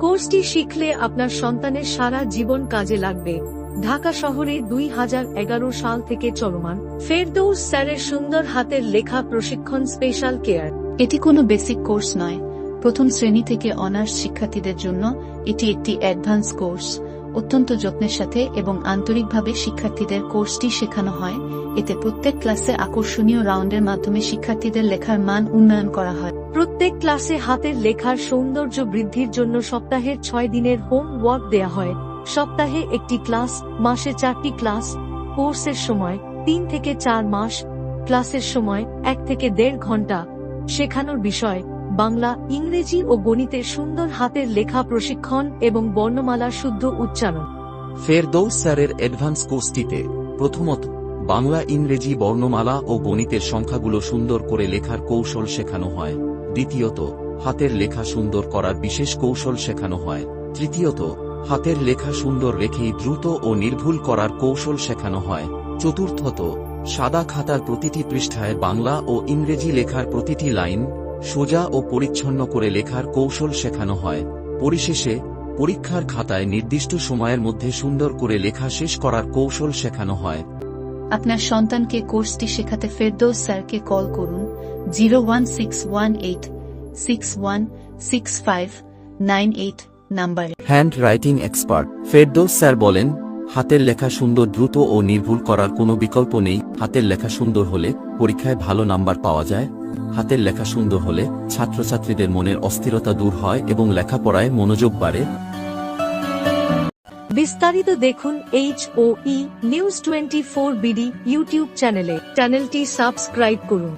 কোর্সটি শিখলে আপনার সন্তানের সারা জীবন কাজে লাগবে। ঢাকা শহরে দুই হাজার এগারো সাল থেকে চলমান ফেরদৌস স্যারের সুন্দর হাতের লেখা প্রশিক্ষণ স্পেশাল কেয়ার। এটি কোনো বেসিক কোর্স নয়। প্রথম শ্রেণি থেকে অনার্স শিক্ষার্থীদের জন্য এটি একটি অ্যাডভান্স কোর্স। অত্যন্ত যত্নের সাথে এবং আন্তরিকভাবে শিক্ষার্থীদের কোর্সটি শেখানো হয়। এতে প্রত্যেক ক্লাসে আকর্ষণীয় রাউন্ডের মাধ্যমে শিক্ষার্থীদের লেখার মান উন্নয়ন করা হয়। প্রত্যেক ক্লাসে হাতের লেখার সৌন্দর্য বৃদ্ধির জন্য সপ্তাহের ছয় দিনের হোম ওয়ার্ক দেয়া হয়। সপ্তাহে একটি ক্লাস, মাসে চারটি ক্লাস, কোর্সের সময় তিন থেকে চার মাস, ক্লাসের সময় এক থেকে দেড় ঘণ্টা। শেখানোর বিষয় বাংলা, ইংরেজি ও গণিতের সুন্দর হাতের লেখা প্রশিক্ষণ এবং বর্ণমালার শুদ্ধ উচ্চারণ। ফেরদৌস স্যারের অ্যাডভান্স কোর্সটিতে প্রথমত, বাংলা, ইংরেজি বর্ণমালা ও গণিতের সংখ্যাগুলো সুন্দর করে লেখার কৌশল শেখানো হয়। দ্বিতীয়ত, হাতের লেখা সুন্দর করার বিশেষ কৌশল শেখানো হয়। তৃতীয়ত, হাতের লেখা সুন্দর রেখেই দ্রুত ও নির্ভুল করার কৌশল শেখানো হয়। চতুর্থত, সাদা খাতার প্রতিটি পৃষ্ঠায় বাংলা ও ইংরেজি লেখার প্রতিটি লাইন সোজা ও পরিচ্ছন্ন করে লেখার কৌশল শেখানো হয়। পরিশেষে পরীক্ষার খাতায় নির্দিষ্ট সময়ের মধ্যে সুন্দর করে লেখা শেষ করার কৌশল শেখানো হয়। আপনার সন্তানকে কোর্সটি শেখাতে ফেরদৌস স্যারকে কল করুন zero one six one eight six one six five nine eight নাম্বারে। Hand writing expert Ferdous sir বলেন হাতের লেখা সুন্দর দ্রুত ও নির্ভুল করার কোনো বিকল্প নেই। হাতের লেখা সুন্দর হলে পরীক্ষায় ভালো নাম্বার পাওয়া যায়। হাতের লেখা সুন্দর হলে ছাত্রছাত্রীদের মনের অস্থিরতা দূর হয় এবং লেখাপড়ায় মনোযোগ বাড়ে। বিস্তারিত দেখুন H O E news twenty four BD YouTube চ্যানেলে চ্যানেলটি সাবস্ক্রাইব করুন।